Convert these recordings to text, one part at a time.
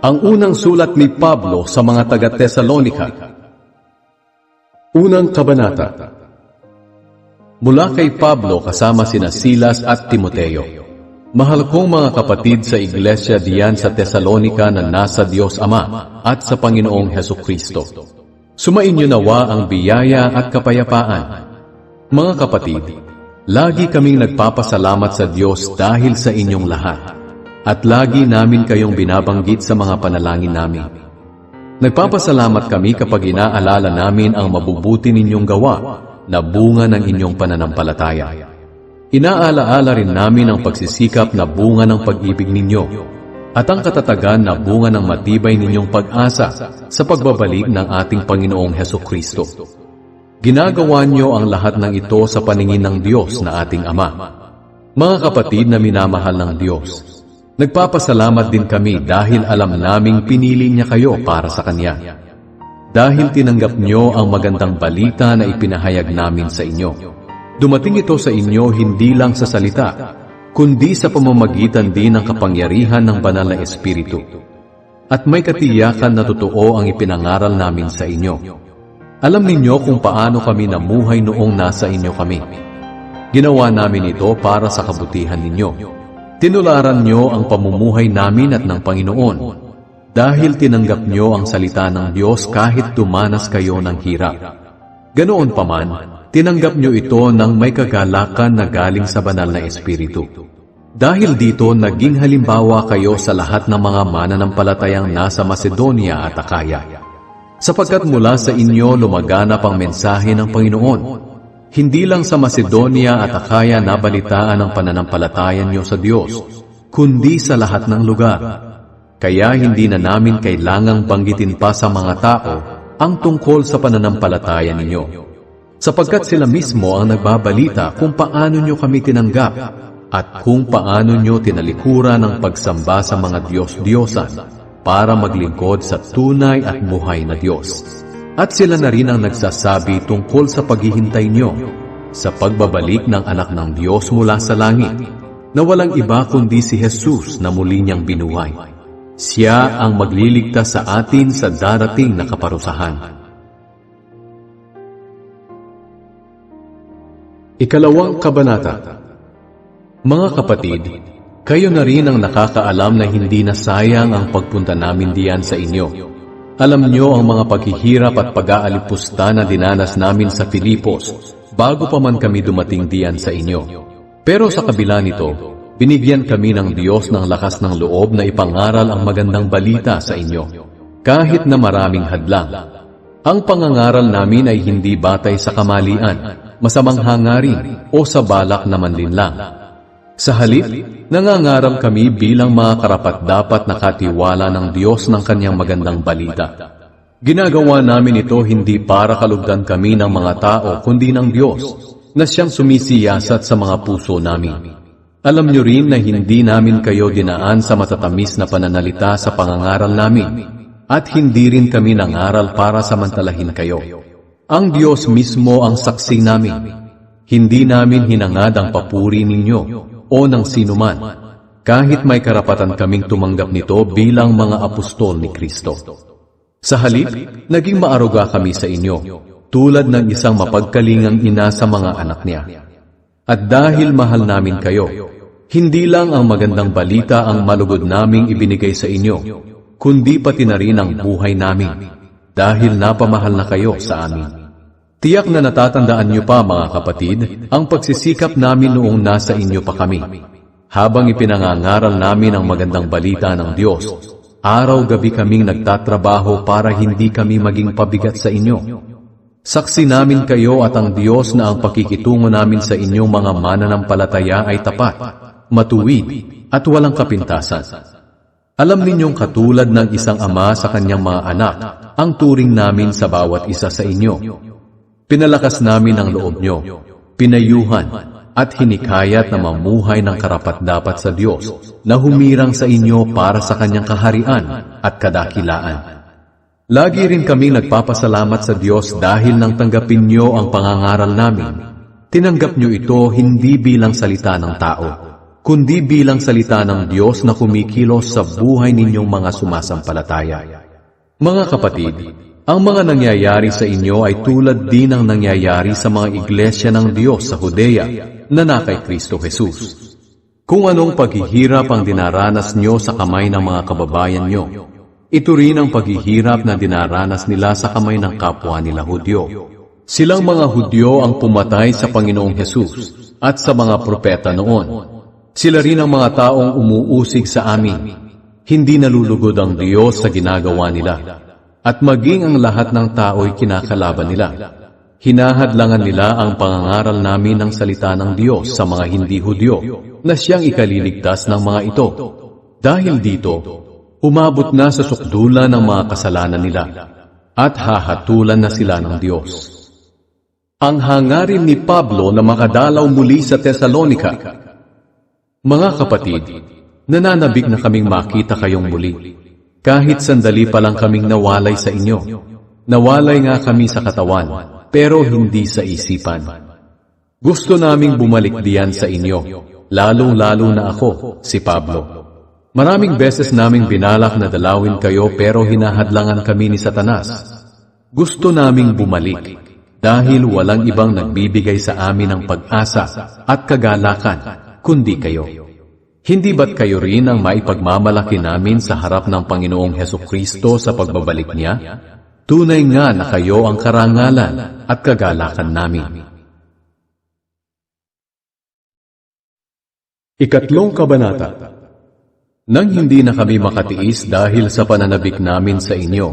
Ang unang sulat ni Pablo sa mga taga-Tesalonika. Unang kabanata. Mula kay Pablo kasama sina Silas at Timoteo. Mahal kong mga kapatid sa iglesia diyan sa Tesalonika na nasa Diyos Ama at sa Panginoong Heso Kristo. Sumainyo nawa ang biyaya at kapayapaan. Mga kapatid, lagi kaming nagpapasalamat sa Diyos dahil sa inyong lahat. At lagi namin kayong binabanggit sa mga panalangin namin. Nagpapasalamat kami kapag inaalala namin ang mabubuti ninyong gawa na bunga ng inyong pananampalataya. Inaalaala rin namin ang pagsisikap na bunga ng pag-ibig ninyo at ang katatagan na bunga ng matibay ninyong pag-asa sa pagbabalik ng ating Panginoong Heso Kristo. Ginagawa niyo ang lahat ng ito sa paningin ng Diyos na ating Ama. Mga kapatid na minamahal ng Diyos, nagpapasalamat din kami dahil alam naming pinili niya kayo para sa Kanya. Dahil tinanggap niyo ang magandang balita na ipinahayag namin sa inyo. Dumating ito sa inyo hindi lang sa salita, kundi sa pamamagitan din ng kapangyarihan ng banal na Espiritu. At may katiyakan na totoo ang ipinangaral namin sa inyo. Alam ninyo kung paano kami namuhay noong nasa inyo kami. Ginawa namin ito para sa kabutihan ninyo. Tinularan nyo ang pamumuhay namin at ng Panginoon. Dahil tinanggap nyo ang salita ng Diyos kahit dumanas kayo ng hirap. Ganoon pa man, tinanggap nyo ito ng may kagalakan na galing sa banal na Espiritu. Dahil dito, naging halimbawa kayo sa lahat ng mga mananampalatayang nasa Macedonia at Akaya. Sapagkat mula sa inyo lumaganap ang mensahe ng Panginoon. Hindi lang sa Macedonia at Akaya nabalitaan ang pananampalatayan nyo sa Diyos, kundi sa lahat ng lugar. Kaya hindi na namin kailangang banggitin pa sa mga tao ang tungkol sa pananampalataya ninyo. Sapagkat sila mismo ang nagbabalita kung paano nyo kami tinanggap at kung paano nyo tinalikuran ang pagsamba sa mga Diyos-Diyosan para maglingkod sa tunay at buhay na Diyos. At sila na rin ang nagsasabi tungkol sa paghihintay nyo sa pagbabalik ng anak ng Diyos mula sa langit na walang iba kundi si Jesus na muli niyang binuhay. Siya ang magliligtas sa atin sa darating na kaparusahan. Ikalawang Kabanata Mga kapatid, kayo na rin ang nakakaalam na hindi na sayang ang pagpunta namin diyan sa inyo. Alam nyo ang mga paghihirap at pag-aalipusta na dinanas namin sa Filipos bago pa man kami dumating diyan sa inyo. Pero sa kabila nito, binigyan kami ng Diyos ng lakas ng loob na ipangaral ang magandang balita sa inyo, kahit na maraming hadlang. Ang pangangaral namin ay hindi batay sa kamalian, masamang hangarin o sa balak na manlinlang. Sa halip, nangangaral kami bilang mga karapat-dapat na katiwala ng Diyos ng kanyang magandang balita. Ginagawa namin ito hindi para kalugdan kami ng mga tao kundi ng Diyos na siyang sumisiyasat sa mga puso namin. Alam nyo rin na hindi namin kayo dinaan sa matatamis na pananalita sa pangangaral namin at hindi rin kami nangaral para samantalahin kayo. Ang Diyos mismo ang saksi namin. Hindi namin hinangad ang papuri ninyo o ng sinuman, kahit may karapatan kaming tumanggap nito bilang mga apostol ni Kristo. Sa halip, naging maaruga kami sa inyo, tulad ng isang mapagkalingang ina sa mga anak niya. At dahil mahal namin kayo, hindi lang ang magandang balita ang malugod naming ibinigay sa inyo, kundi pati na rin ang buhay namin, dahil napamahal na kayo sa amin. Tiyak na natatandaan niyo pa mga kapatid, ang pagsisikap namin noong nasa inyo pa kami. Habang ipinangangaral namin ang magandang balita ng Diyos, araw-gabi kaming nagtatrabaho para hindi kami maging pabigat sa inyo. Saksi namin kayo at ang Diyos na ang pakikitungo namin sa inyong mga mananampalataya ay tapat, matuwid, at walang kapintasan. Alam ninyong katulad ng isang ama sa kanyang mga anak, ang turing namin sa bawat isa sa inyo. Pinalakas namin ang loob nyo, pinayuhan, at hinikayat na mamuhay ng karapat-dapat sa Diyos na humirang sa inyo para sa kanyang kaharian at kadakilaan. Lagi rin kami nagpapasalamat sa Diyos dahil nang tanggapin nyo ang pangangaral namin, tinanggap nyo ito hindi bilang salita ng tao, kundi bilang salita ng Diyos na kumikilos sa buhay ninyong mga sumasampalataya. Mga kapatid, ang mga nangyayari sa inyo ay tulad din ng nangyayari sa mga iglesia ng Diyos sa Judea na na kay Kristo Jesus. Kung anong paghihirap ang dinaranas nyo sa kamay ng mga kababayan nyo, ito rin ang paghihirap na dinaranas nila sa kamay ng kapwa nila Hudyo. Silang mga Hudyo ang pumatay sa Panginoong Hesus at sa mga propeta noon. Sila rin ang mga taong umuusig sa amin. Hindi nalulugod ang Diyos sa ginagawa nila. At maging ang lahat ng tao'y kinakalaban nila. Hinahadlangan nila ang pangangaral namin ng salita ng Diyos sa mga hindi Hudyo na siyang ikaliligtas ng mga ito. Dahil dito, umabot na sa sukdulan ng mga kasalanan nila at hahatulan na sila ng Diyos. Ang hangarin ni Pablo na makadalaw muli sa Tesalonika. Mga kapatid, nananabik na kaming makita kayong muli. Kahit sandali pa lang kaming nawalay sa inyo. Nawalay nga kami sa katawan, pero hindi sa isipan. Gusto naming bumalik diyan sa inyo, lalong-lalo na ako, si Pablo. Maraming beses naming binalak na dalawin kayo pero hinahadlangan kami ni Satanas. Gusto naming bumalik dahil walang ibang nagbibigay sa amin ng pag-asa at kagalakan kundi kayo. Hindi ba't kayo rin ang maipagmamalaki namin sa harap ng Panginoong Heso Kristo sa pagbabalik niya? Tunay nga na kayo ang karangalan at kagalakan namin. Ikatlong Kabanata Nang hindi na kami makatiis dahil sa pananabik namin sa inyo,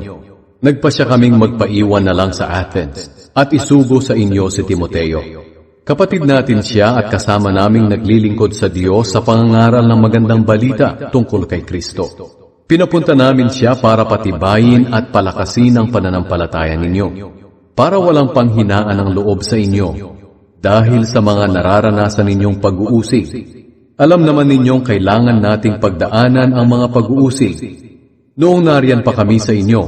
nagpasya kaming magpaiwan na lang sa Athens at isugo sa inyo si Timoteo. Kapatid natin siya at kasama naming naglilingkod sa Diyos sa pangangaral ng magandang balita tungkol kay Kristo. Pinapunta namin siya para patibayin at palakasin ang pananampalataya ninyo, para walang panghinaan ng loob sa inyo, dahil sa mga nararanasan ninyong pag-uusig. Alam naman ninyong kailangan nating pagdaanan ang mga pag-uusig. Noong nariyan pa kami sa inyo,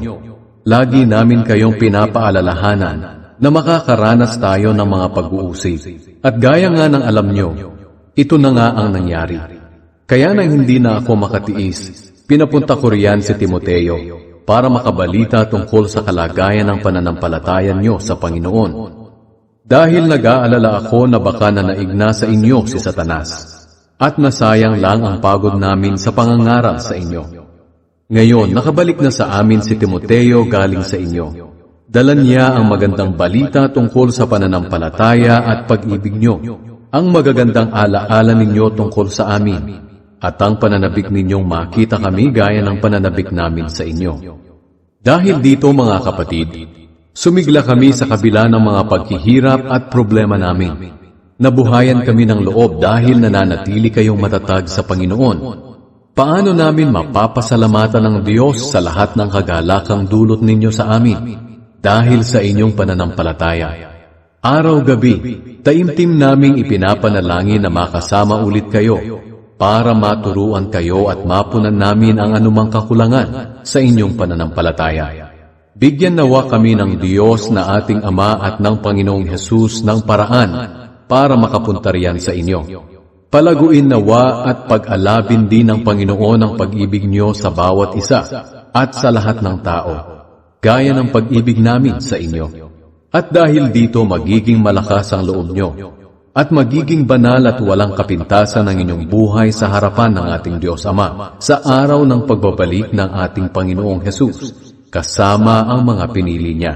lagi namin kayong pinapaalalahanan na makakaranas tayo ng mga pag-uusig. At gaya nga ng alam nyo, ito na nga ang nangyari. Kaya nang hindi na ako makatiis, pinapunta ko riyan si Timoteo para makabalita tungkol sa kalagayan ng pananampalatayan nyo sa Panginoon. Dahil nag-aalala ako na baka nanaigna sa inyo si Satanas at nasayang lang ang pagod namin sa pangangaral sa inyo. Ngayon, nakabalik na sa amin si Timoteo galing sa inyo. Dala niya ang magandang balita tungkol sa pananampalataya at pag-ibig nyo, ang magagandang alaala ninyo tungkol sa amin, at ang pananabik ninyong makita kami gaya ng pananabik namin sa inyo. Dahil dito mga kapatid, sumigla kami sa kabila ng mga paghihirap at problema namin. Nabuhayan kami ng loob dahil nananatili kayong matatag sa Panginoon. Paano namin mapapasalamatan ng Diyos sa lahat ng kagalakang dulot ninyo sa amin dahil sa inyong pananampalataya? Araw-gabi, taimtim naming ipinapanalangin na makasama ulit kayo para maturuan kayo at mapunan namin ang anumang kakulangan sa inyong pananampalataya. Bigyan nawa kami ng Diyos na ating Ama at ng Panginoong Hesus ng paraan para makapunta riyan sa inyo. Palaguin nawa at pag-alabin din ng Panginoon ang pag-ibig niyo sa bawat isa at sa lahat ng tao, gaya ng pag-ibig namin sa inyo. At dahil dito magiging malakas ang loob nyo, at magiging banal at walang kapintasan ang inyong buhay sa harapan ng ating Diyos Ama sa araw ng pagbabalik ng ating Panginoong Hesus, kasama ang mga pinili niya.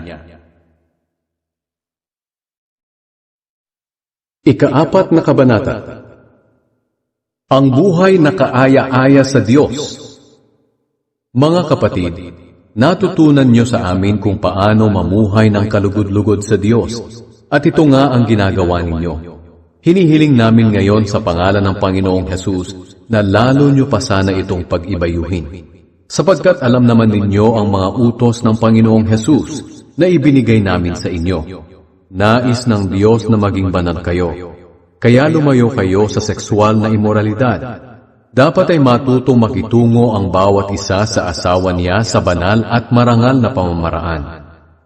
Ikaapat na kabanata Ang buhay na kaaya-aya sa Diyos Mga kapatid, natutunan niyo sa amin kung paano mamuhay ng kalugod-lugod sa Diyos at ito nga ang ginagawa ninyo. Hinihiling namin ngayon sa pangalan ng Panginoong Hesus na lalo niyo pa sana itong pag-ibayuhin. Sapagkat alam naman ninyo ang mga utos ng Panginoong Hesus na ibinigay namin sa inyo. Nais ng Diyos na maging banal kayo. Kaya lumayo kayo sa sexual na imoralidad. Dapat ay matutong makitungo ang bawat isa sa asawa niya sa banal at marangal na pamamaraan.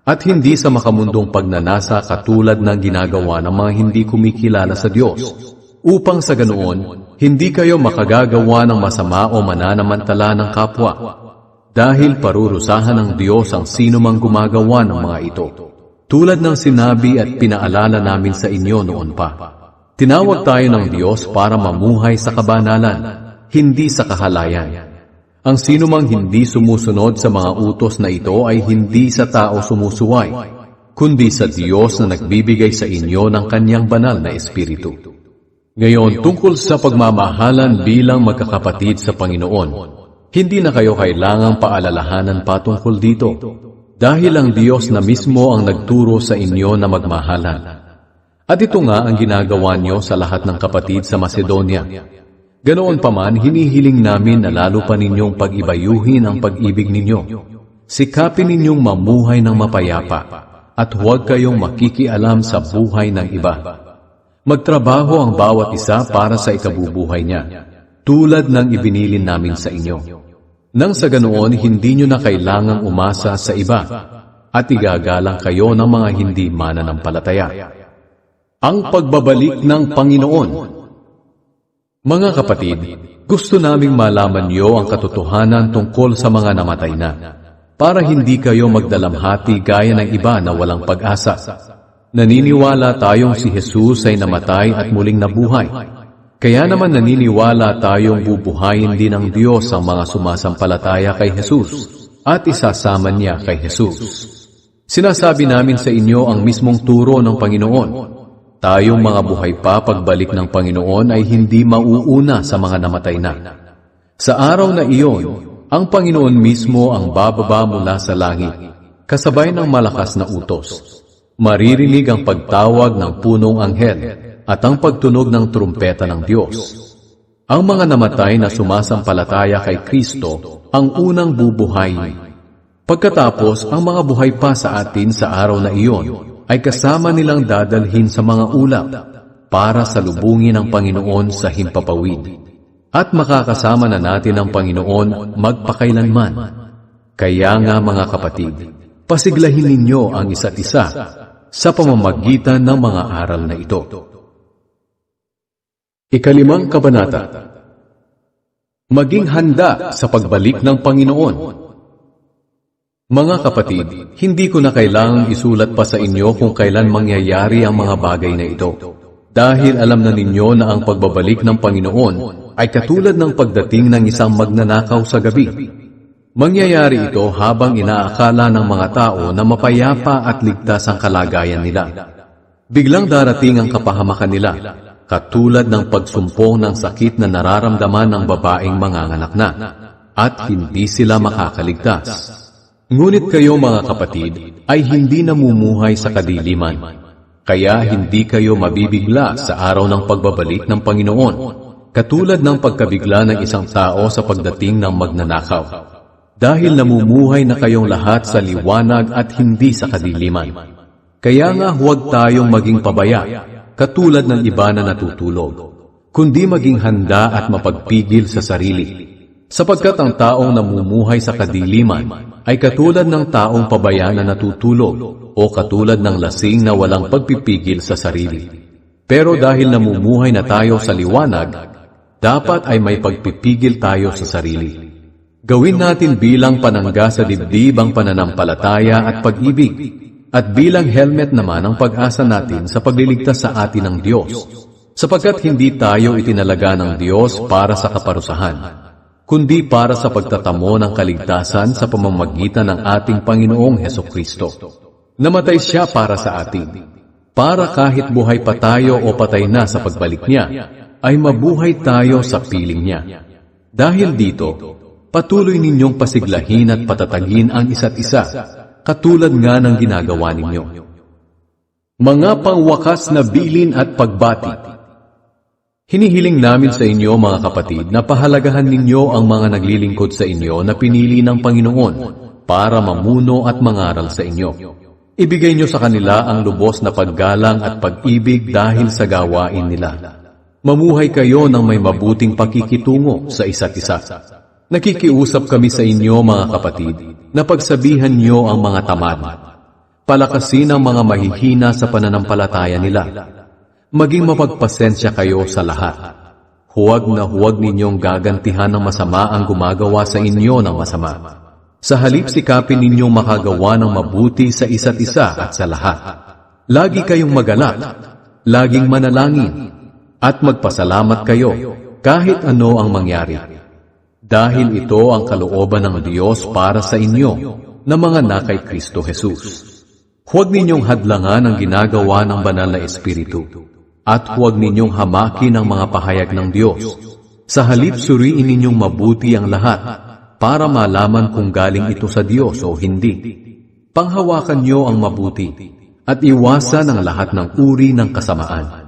At hindi sa makamundong pagnanasa katulad ng ginagawa ng mga hindi kumikilala sa Diyos. Upang sa ganoon, hindi kayo makagagawa ng masama o mananamantala ng kapwa dahil parurusahan ng Diyos ang sino mang gumagawa ng mga ito. Tulad ng sinabi at pinaalala namin sa inyo noon pa. Tinawag tayo ng Diyos para mamuhay sa kabanalan, hindi sa kahalayan. Ang sino mang hindi sumusunod sa mga utos na ito ay hindi sa tao sumusuway, kundi sa Diyos na nagbibigay sa inyo ng kanyang banal na Espiritu. Ngayon, tungkol sa pagmamahalan bilang magkakapatid sa Panginoon, hindi na kayo kailangang paalalahanan pa tungkol dito, dahil ang Diyos na mismo ang nagturo sa inyo na magmahalan. At ito nga ang ginagawa niyo sa lahat ng kapatid sa Macedonia. Ganoon pa man, hinihiling namin na lalo pa ninyong pag-ibayuhin ang pag-ibig ninyo. Sikapin ninyong mamuhay ng mapayapa at huwag kayong makikialam sa buhay ng iba. Magtrabaho ang bawat isa para sa ikabubuhay niya, tulad ng ibinilin namin sa inyo. Nang sa ganoon, hindi nyo na kailangang umasa sa iba at igagalang kayo ng mga hindi mananampalataya. Ang pagbabalik ng Panginoon Mga kapatid, gusto naming malaman niyo ang katotohanan tungkol sa mga namatay na, para hindi kayo magdalamhati gaya ng iba na walang pag-asa. Naniniwala tayong si Jesus ay namatay at muling nabuhay. Kaya naman naniniwala tayong bubuhayin din ng Diyos ang mga sumasampalataya kay Jesus at isasama niya kay Jesus. Sinasabi namin sa inyo ang mismong turo ng Panginoon. Tayong mga buhay pa pagbalik ng Panginoon ay hindi mauuna sa mga namatay na. Sa araw na iyon, ang Panginoon mismo ang bababa mula sa langit, kasabay ng malakas na utos. Maririnig ang pagtawag ng punong anghel at ang pagtunog ng trumpeta ng Diyos. Ang mga namatay na sumasampalataya kay Kristo ang unang bubuhayin. Pagkatapos, ang mga buhay pa sa atin sa araw na iyon ay kasama nilang dadalhin sa mga ulap para salubungin ang Panginoon sa himpapawid. At makakasama na natin ang Panginoon magpakailanman. Kaya nga mga kapatid, pasiglahin ninyo ang isa't isa sa pamamagitan ng mga aral na ito. Ikalimang Kabanata Maging handa sa pagbalik ng Panginoon. Mga kapatid, hindi ko na kailangang isulat pa sa inyo kung kailan mangyayari ang mga bagay na ito. Dahil alam na ninyo na ang pagbabalik ng Panginoon ay katulad ng pagdating ng isang magnanakaw sa gabi. Mangyayari ito habang inaakala ng mga tao na mapayapa at ligtas ang kalagayan nila. Biglang darating ang kapahamakan nila, katulad ng pagsumpong ng sakit na nararamdaman ng babaeng manganganak na, at hindi sila makakaligtas. Ngunit kayo mga kapatid ay hindi namumuhay sa kadiliman, kaya hindi kayo mabibigla sa araw ng pagbabalik ng Panginoon, katulad ng pagkabigla ng isang tao sa pagdating ng magnanakaw. Dahil namumuhay na kayong lahat sa liwanag at hindi sa kadiliman. Kaya nga huwag tayong maging pabaya, katulad ng iba na natutulog, kundi maging handa at mapagpigil sa sarili. Sapagkat ang taong namumuhay sa kadiliman ay katulad ng taong pabaya na natutulog o katulad ng lasing na walang pagpipigil sa sarili. Pero dahil namumuhay na tayo sa liwanag, dapat ay may pagpipigil tayo sa sarili. Gawin natin bilang panangga sa dibdib ang pananampalataya at pag-ibig, at bilang helmet naman ang pag-asa natin sa pagliligtas sa atin ng Diyos, sapagkat hindi tayo itinalaga ng Diyos para sa kaparusahan, kundi para sa pagtatamo ng kaligtasan sa pamamagitan ng ating Panginoong Heso Kristo. Namatay siya para sa atin, para kahit buhay pa tayo o patay na sa pagbalik niya, ay mabuhay tayo sa piling niya. Dahil dito, patuloy ninyong pasiglahin at patatagin ang isa't isa, katulad nga ng ginagawa ninyo. Mga pangwakas na bilin at pagbati. Hinihiling namin sa inyo mga kapatid na pahalagahan ninyo ang mga naglilingkod sa inyo na pinili ng Panginoon para mamuno at mangaral sa inyo. Ibigay nyo sa kanila ang lubos na paggalang at pag-ibig dahil sa gawain nila. Mamuhay kayo ng may mabuting pakikitungo sa isa't isa. Nakikiusap kami sa inyo mga kapatid na pagsabihan niyo ang mga tamad. Palakasin ang mga mahihina sa pananampalataya nila. Maging mapagpasensya kayo sa lahat. Huwag na huwag ninyong gagantihan ng masama ang gumagawa sa inyo ng masama. Sa halip sikapin ninyong makagawa ng mabuti sa isa't isa at sa lahat. Lagi kayong magalak, laging manalangin, at magpasalamat kayo kahit ano ang mangyari. Dahil ito ang kalooban ng Diyos para sa inyo na mga nakay Kristo Jesus. Huwag ninyong hadlangan ang ginagawa ng banal na Espiritu at huwag ninyong hamakin ang mga pahayag ng Diyos. Sa halip suriin ninyong mabuti ang lahat para malaman kung galing ito sa Diyos o hindi. Panghawakan niyo ang mabuti at iwasan ang lahat ng uri ng kasamaan.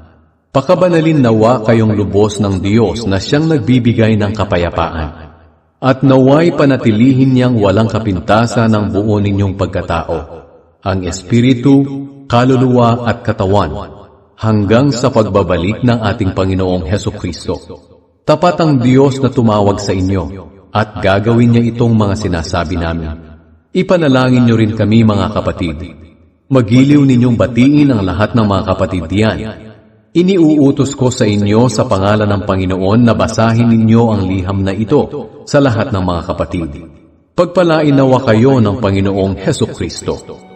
Pakabanalin nawa kayong lubos ng Diyos na siyang nagbibigay ng kapayapaan. At naway panatilihin niyang walang kapintasan ng buo ninyong pagkatao, ang Espiritu, kaluluwa at katawan, hanggang sa pagbabalik ng ating Panginoong Heso Kristo. Tapat ang Diyos na tumawag sa inyo, at gagawin niya itong mga sinasabi namin. Ipanalangin niyo rin kami mga kapatid. Magiliw ninyong batiin ang lahat ng mga kapatid diyan. Iniuutos ko sa inyo sa pangalan ng Panginoon na basahin ninyo ang liham na ito sa lahat ng mga kapatid. Pagpalain nawa kayo ng Panginoong Heso Kristo.